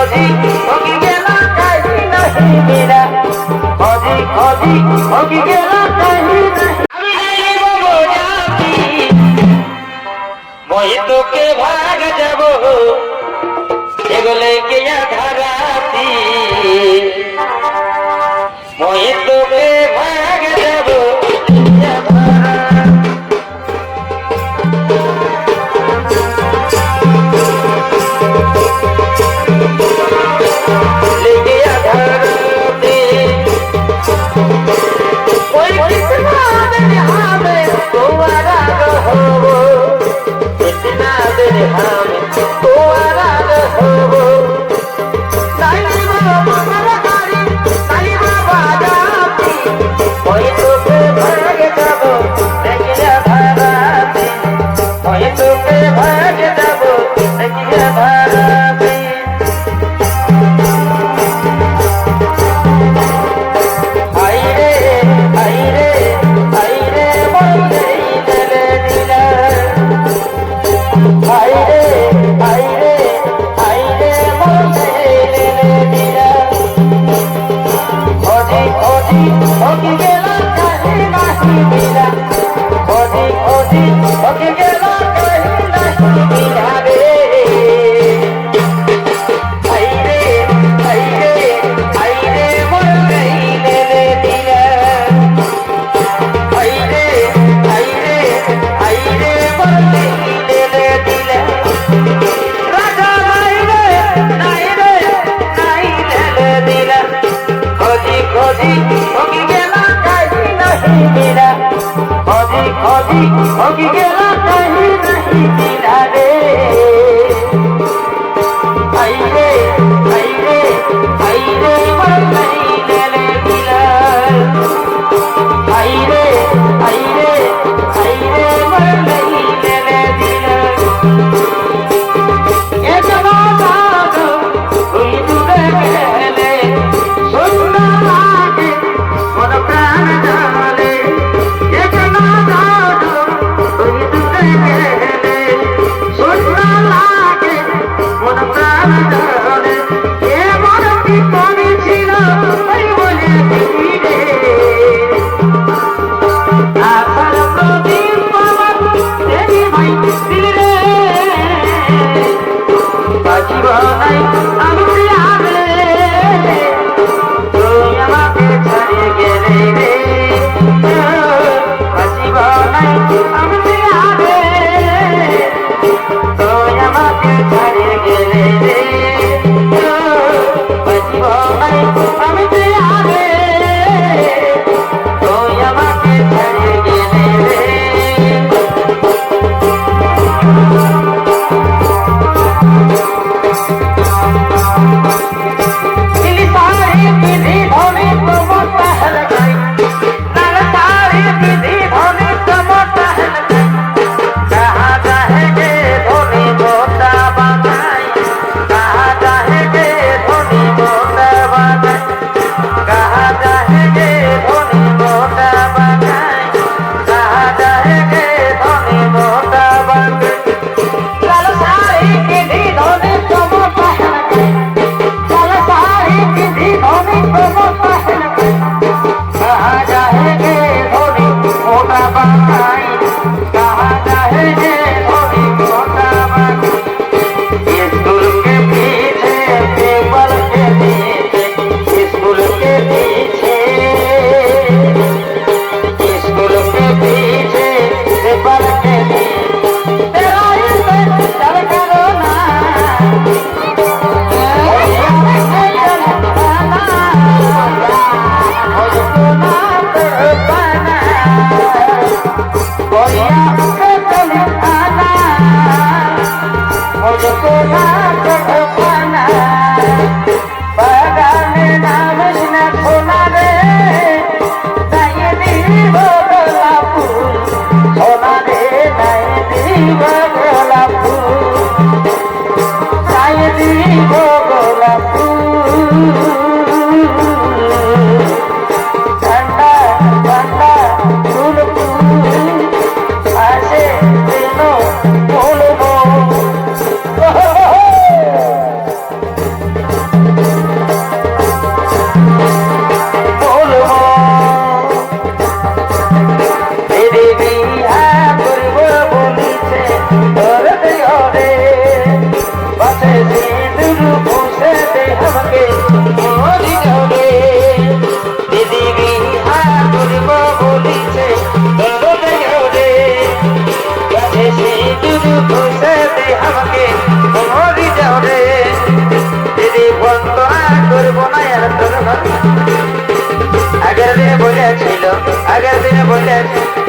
খোঁজি খোঁজি গেলা কাজ নাহি মেরা খোঁজি খোঁজি খোঁজি গেলা কাজ हंसी होगी गेला कहीं नहीं किनारे आइए Thank right. মায়ের দুর্গতি আগের দিনে বলেছিল আগের দিনে বলেছিল